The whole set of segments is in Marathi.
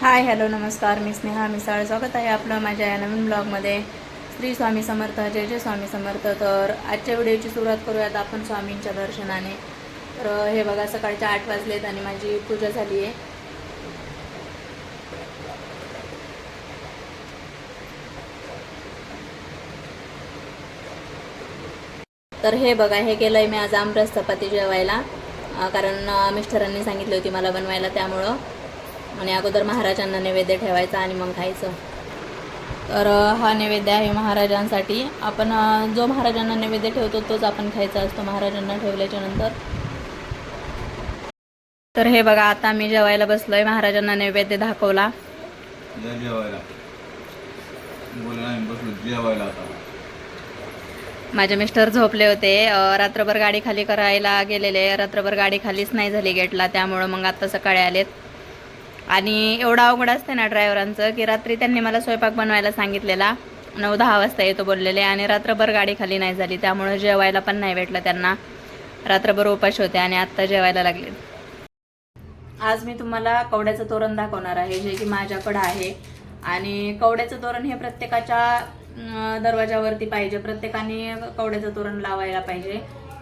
हाय हॅलो नमस्कार. मी स्नेहा मिसाळ. स्वागत आहे आपलं माझ्या या नवीन ब्लॉगमध्ये. श्री स्वामी समर्थ जय जय स्वामी समर्थ. तर आजच्या व्हिडिओची सुरुवात करूयात आपण स्वामींच्या दर्शनाने. तर हे बघा सकाळच्या आठ वाजलेत आणि माझी पूजा झाली आहे. तर हे बघा हे केलं आहे मी आज आमरस चपाती जेवायला. कारण मिस्टरांनी सांगितली होती मला बनवायला त्यामुळं. आणि अगोदर महाराजांना नैवेद्य ठेवायचा आणि मग खायचं. तर हा नैवेद्य आहे महाराजांसाठी. आपण जो महाराजांना नैवेद्य ठेवतो तोच आपण खायचा असतो महाराजांना ठेवल्याच्या नंतर. तर हे बघा आता मी जेवायला बसलोय. महाराजांना नैवेद्य दाखवला. माझे मिस्टर झोपले होते. रात्रभर गाडी खाली करायला गेलेले. रात्रभर गाडी खालीच नाही झाली गेटला त्यामुळं मग आता सकाळी आलेत. आणि एवढा अवघड असते ना ड्रायव्हरांचं की रात्री त्यांनी मला स्वयंपाक बनवायला सांगितलेला. नऊ दहा वाजता येतो बोललेले आणि रात्रभर गाडी खाली नाही झाली त्यामुळं जेवायला पण नाही भेटलं त्यांना. रात्रभर उपाशी होते आणि आत्ता जेवायला लागले. आज मी तुम्हाला कवड्याचं तोरण दाखवणार आहे जे की माझ्याकडं आहे. आणि कवड्याचं तोरण हे प्रत्येकाच्या दरवाजावरती पाहिजे. प्रत्येकाने कवड्याचं तोरण लावायला पाहिजे.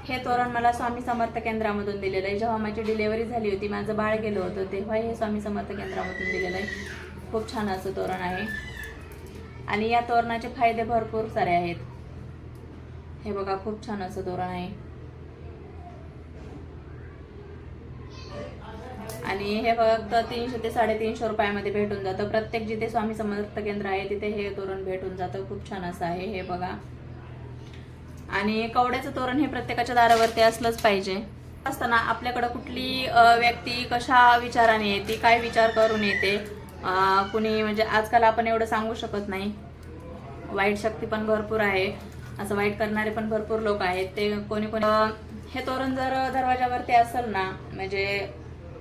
हे तोरण मला स्वामी समर्थ केंद्रामधून दिलेलं आहे. जेव्हा माझी डिलेवरी झाली होती माझं बाळ गेलं होतं तेव्हा हे स्वामी समर्थ केंद्रामधून दिलेलं आहे. खूप छान असं तोरण आहे. आणि या तोरणाचे फायदे भरपूर सारे आहेत. हे बघा खूप छान असं तोरण आहे. आणि हे फक्त तीनशे ते साडेतीनशे रुपयामध्ये भेटून जातं. प्रत्येक जिथे स्वामी समर्थ केंद्र आहे तिथे हे तोरण भेटून जातं. खूप छान असं आहे. हे बघा. आणि कवड्याचं तोरण हे प्रत्येकाच्या दारावरती असलंच पाहिजे. असताना आपल्याकडं कुठली व्यक्ती कशा विचाराने येते काय विचार करून येते कुणी म्हणजे आजकाल आपण एवढं सांगू शकत नाही. वाईट शक्ती पण भरपूर आहे. असं वाईट करणारे पण भरपूर लोक आहेत. ते कोणी कोणी हे तोरण जर दरवाजावरती असेल ना म्हणजे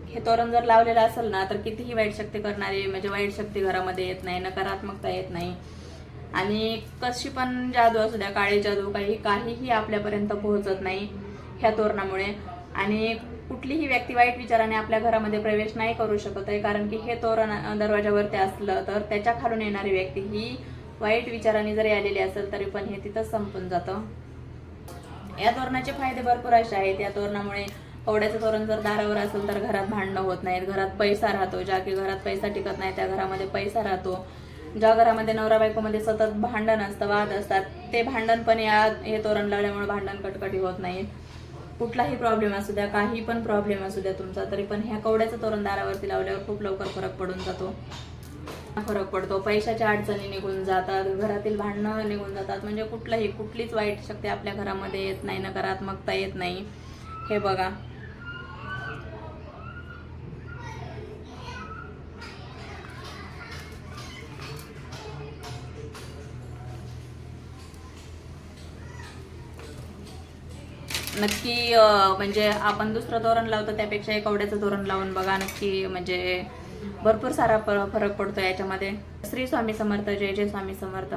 हे तोरण जर लावलेलं असेल ना तर कितीही वाईट शक्ती करणारी म्हणजे वाईट शक्ती घरामध्ये येत नाही नकारात्मकता येत नाही. आणि कशी पण जादू असू द्या काळी जादू काही काहीही आपल्यापर्यंत पोहोचत नाही ह्या तोरणामुळे. आणि कुठलीही व्यक्ती वाईट विचाराने आपल्या घरामध्ये प्रवेश नाही करू शकत आहे कारण की हे तोरण दरवाजावरती असलं तर त्याच्या खालून येणारी व्यक्ती ही वाईट विचाराने जरी आलेली असेल तरी पण हे तिथंच संपून जातं. या तोरणाचे फायदे भरपूर असे आहेत. या तोरणामुळे कवड्याचं तोरण जर दारावर असेल तर घरात भांडणं होत नाहीत घरात पैसा राहतो. ज्या की घरात पैसा टिकत नाही त्या घरामध्ये पैसा राहतो. ज्या घरामध्ये नवरा बायकोमध्ये सतत भांडण असतं वाद असतात ते भांडण पण या हे तोरण लावल्यामुळे भांडण कटकटी होत नाही. कुठलाही प्रॉब्लेम असू द्या काही पण प्रॉब्लेम असू द्या तुमचा तरी पण ह्या कवड्याचं तोरण दारावरती लावल्यावर खूप लवकर फरक पडून जातो. फरक पडतो. पैशाच्या अडचणी निघून जातात घरातील भांडणं निघून जातात. म्हणजे कुठलंही कुठलीच वाईट शक्ती आपल्या घरामध्ये येत नाही नकारात्मकता येत नाही. हे बघा. नक्की म्हणजे आपण दुसरं धोरण लावतो त्यापेक्षा एक आवड्याचं धोरण लावून बघा नक्की म्हणजे भरपूर सारा फरक पडतो याच्यामध्ये. श्री स्वामी समर्थ जय जय स्वामी समर्थ.